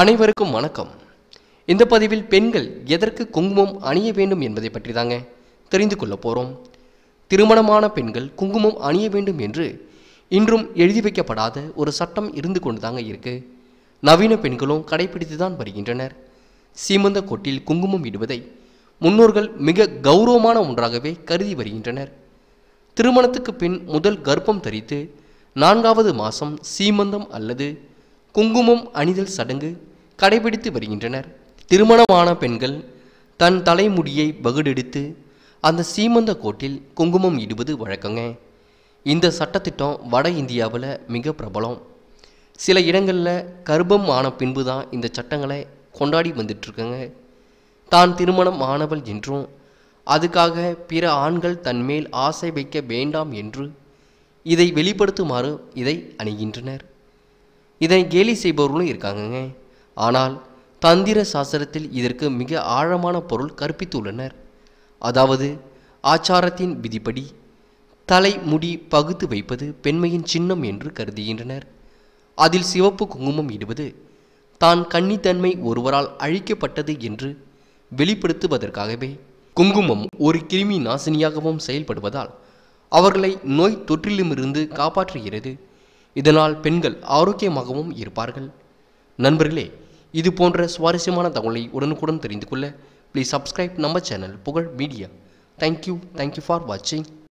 அனைவருக்கும் வணக்கம். இந்த பதிவில் பெண்கள் எதற்கு குங்குமம் அணிய வேண்டும் என்பதை பற்றி தாங்க தெரிந்து கொள்ள போகிறோம் திருமணமான பெண்கள் குங்குமம் அணிய வேண்டும் என்று இன்றும் எழுதி வைக்கப்படாத ஒரு சட்டம் இருந்து கொண்டு தாங்க இருக்கு. நவீன பெண்களும் கடைபிடித்து தான் வருகின்றனர். சீமந்த கொட்டில் குங்குமம் இடுவதை முன்னோர்கள் மிக கௌரவமான ஒன்றாகவே கருதி வருகின்றனர். திருமணத்துக்கு பின் முதல் கர்ப்பம் தரித்து நான்காவது மாதம் சீமந்தம் அல்லது குங்குமம் அணிதல் சடங்கு கடைபிடித்து வருகின்றனர். திருமணமான பெண்கள் தன் தலைமுடியை பகுடெடுத்து அந்த சீமந்த கோட்டில் குங்குமம் இடுவது வழக்கங்க. இந்த சட்டத்திட்டம் வட இந்தியாவில் மிக பிரபலம். சில இடங்களில் கர்ப்பம் ஆன பின்பு தான் இந்த சட்டங்களை கொண்டாடி வந்துட்டுருக்கங்க தான் திருமணம் ஆனவள் என்றும் அதுக்காக பிற ஆண்கள் தன்மேல் ஆசை வைக்க வேண்டாம் என்று இதை வெளிப்படுத்துமாறு இதை அணிகின்றனர். இதை கேலி செய்பவர்களும் இருக்காங்கங்க. ஆனால் தந்திர சாஸ்திரத்தில் இதற்கு மிக ஆழமான பொருள் கற்பித்துள்ளனர். அதாவது ஆச்சாரத்தின் விதிப்படி தலை முடி பகுத்து வைப்பது பெண்மையின் சின்னம் என்று கருதுகின்றனர். அதில் சிவப்பு குங்குமம் இடுவது தான் கன்னித்தன்மை ஒருவரால் அழிக்கப்பட்டது என்று வெளிப்படுத்துவதற்காகவே குங்குமம் ஒரு கிருமி நாசினியாகவும் செயல்படுவதால் அவர்களை நோய் தொற்றிலுமிருந்து காப்பாற்றுகிறது. இதனால் பெண்கள் ஆரோக்கியமாகவும் இருப்பார்கள். நண்பர்களே இது போன்ற சுவாரஸ்யமான தகவலை உடனுக்குடன் தெரிந்து கொள்ள ப்ளீஸ் சப்ஸ்கிரைப் நம்ம channel Pugazh media. Thank you thank you for வாட்சிங்